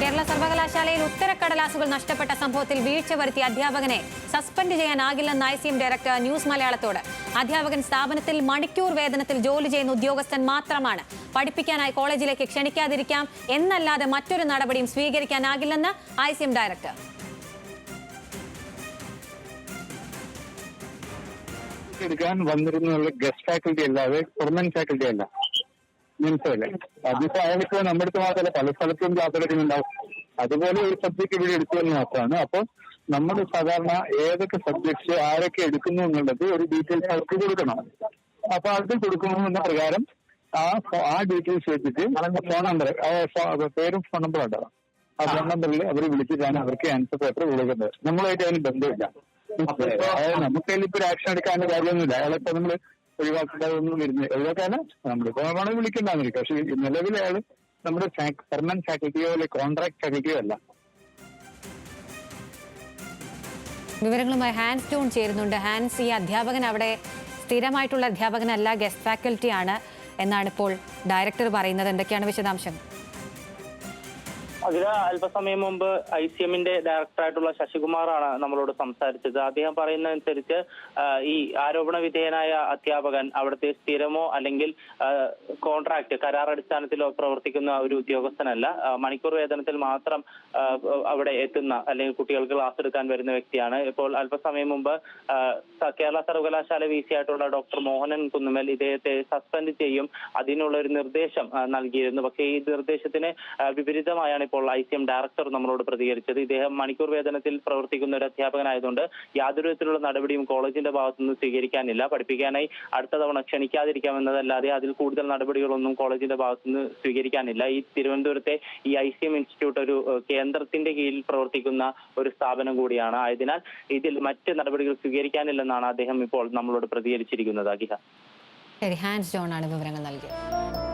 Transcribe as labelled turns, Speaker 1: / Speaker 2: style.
Speaker 1: കേരള സർവകലാശാലയിൽ ഉത്തരക്കടലാസുകൾ നഷ്ടപ്പെട്ട സംഭവത്തിൽ വീഴ്ച വരുത്തിയ അധ്യാപകനെ suspend ചെയ്യാനാകില്ലെന്ന് I C M director news മലയാളത്തോട്. അധ്യാപകൻ സ്ഥാപനത്തിൽ മണിക്കൂർ വേതനത്തിൽ ജോലി ചെയ്യുന്ന ഉദ്യോഗസ്ഥൻ മാത്രമാണ്. പഠിപ്പിക്കാനായി കോളേജിലേക്ക് ക്ഷണിക്കാതിരിക്കാം എന്നല്ലാതെ മറ്റൊരു നടപടിയും സ്വീകരിക്കാനാകില്ലെന്ന് ഐ സി എം ഡയറക്ടർ.
Speaker 2: എടുക്കാൻ വന്നിരുന്നുള്ള ഗസ്റ്റ് ഫാക്കൽറ്റി അല്ലാതെ പെർമനന്റ് ഫാക്കൽറ്റി അല്ല. മനസ്സിലല്ലേ അതിപ്പോ അയാൾക്ക് നമ്മുടെ അടുത്ത് മാത്രമല്ല പല സ്ഥലത്തും ക്ലാസ് എടുക്കുന്നുണ്ടാവും അതുപോലെ ഒരു സബ്ജക്ട് ഇവിടെ എടുത്തു എന്ന് മാത്രമാണ്. അപ്പൊ നമ്മൾ സാധാരണ ഏതൊക്കെ സബ്ജക്ട്സ് ആരൊക്കെ എടുക്കുന്നു എന്നുള്ളത് ഒരു ഡീറ്റെയിൽസ് അവർക്ക് കൊടുക്കണം. അപ്പൊ അത് കൊടുക്കണമെന്ന പ്രകാരം ആ ആ ഡീറ്റെയിൽസ് വെച്ചിട്ട് ഫോൺ നമ്പർ പേരും ഫോൺ നമ്പറും ഉണ്ടാവും ആ ഫോൺ നമ്പറിൽ അവർ വിളിച്ചിട്ടാണ് അവർക്ക് ആൻസർ പേപ്പർ കൊടുക്കുന്നത് നമ്മളുമായിട്ട് അതിന് ബന്ധമില്ല. അതായത് നമുക്ക് ഇപ്പൊ ഒരു ആക്ഷൻ എടുക്കാനുള്ള കാര്യമൊന്നുമില്ല. അയാളിപ്പോ നമ്മൾ ഒഴിവാക്കേണ്ടതൊന്നും വരുന്നത് ഒഴിവാക്കാന് നമ്മളിപ്പോ വേണമെങ്കിൽ വിളിക്കണ്ടെന്നിരിക്കും. പക്ഷെ നിലവിലെ അയാൾ നമ്മുടെ പെർമനന്റ് ഫാക്കൽറ്റിയോ അല്ലെങ്കിൽ കോൺട്രാക്ട് ഫാക്കൽറ്റിയോ അല്ല.
Speaker 1: വിവരങ്ങളുമായി ഹാൻസ് ടോൺ ചേരുന്നുണ്ട്. ഹാൻസ് ഈ അധ്യാപകൻ അവിടെ സ്ഥിരമായിട്ടുള്ള അധ്യാപകനല്ല ഗസ്റ്റ് ഫാക്കൽറ്റിയാണ് എന്നാണ് ഇപ്പോൾ ഡയറക്ടർ പറയുന്നത്. എന്തൊക്കെയാണ് വിശദാംശങ്ങൾ?
Speaker 3: അതിന് അല്പസമയം മുമ്പ് ഐ സി എമ്മിന്റെ ഡയറക്ടറായിട്ടുള്ള ശശികുമാറാണ് നമ്മളോട് സംസാരിച്ചത്. അദ്ദേഹം പറയുന്നതനുസരിച്ച് ഈ ആരോപണ വിധേയനായ അധ്യാപകൻ അവിടുത്തെ സ്ഥിരമോ അല്ലെങ്കിൽ കോൺട്രാക്ട് കരാർ അടിസ്ഥാനത്തിലോ പ്രവർത്തിക്കുന്ന ഒരു ഉദ്യോഗസ്ഥനല്ല. മണിക്കൂർ വേതനത്തിൽ മാത്രം അവിടെ എത്തുന്ന അല്ലെങ്കിൽ കുട്ടികൾക്ക് ക്ലാസ് എടുക്കാൻ വരുന്ന വ്യക്തിയാണ്. ഇപ്പോൾ അല്പസമയം മുമ്പ് കേരള സർവകലാശാല വി സി ആയിട്ടുള്ള ഡോക്ടർ മോഹനൻ കുന്നുമൽ ഇദ്ദേഹത്തെ സസ്പെൻഡ് ചെയ്യും. അതിനുള്ള ഒരു നിർദ്ദേശം നൽകിയിരുന്നു. പക്ഷേ ഈ നിർദ്ദേശത്തിന് വിപരീതമായാണ് ഇപ്പോൾ ഐ സി എം ഡയറക്ടർ നമ്മളോട് പ്രതികരിച്ചത്. ഇദ്ദേഹം മണിക്കൂർ വേതനത്തിൽ പ്രവർത്തിക്കുന്ന ഒരു അധ്യാപകനായതുകൊണ്ട് യാതൊരു വിധത്തിലുള്ള നടപടിയും കോളേജിന്റെ ഭാഗത്തുനിന്ന് സ്വീകരിക്കാനില്ല. പഠിപ്പിക്കാനായി അടുത്ത തവണ ക്ഷണിക്കാതിരിക്കാമെന്നതല്ലാതെ അതിൽ കൂടുതൽ നടപടികളൊന്നും കോളേജിന്റെ ഭാഗത്തുനിന്ന് സ്വീകരിക്കാനില്ല. ഈ തിരുവനന്തപുരത്തെ ഈ ഐ സി എം ഇൻസ്റ്റിറ്റ്യൂട്ട് ഒരു കേന്ദ്രത്തിന്റെ കീഴിൽ പ്രവർത്തിക്കുന്ന ഒരു സ്ഥാപനം കൂടിയാണ്. ആയതിനാൽ ഇതിൽ മറ്റ് നടപടികൾ സ്വീകരിക്കാനില്ലെന്നാണ് അദ്ദേഹം ഇപ്പോൾ നമ്മളോട് പ്രതികരിച്ചിരിക്കുന്നത്. അഖിഹ
Speaker 1: ശരി ഹാൻസ് ജോൺ ആണ് വിവരങ്ങൾ നൽകിയത്.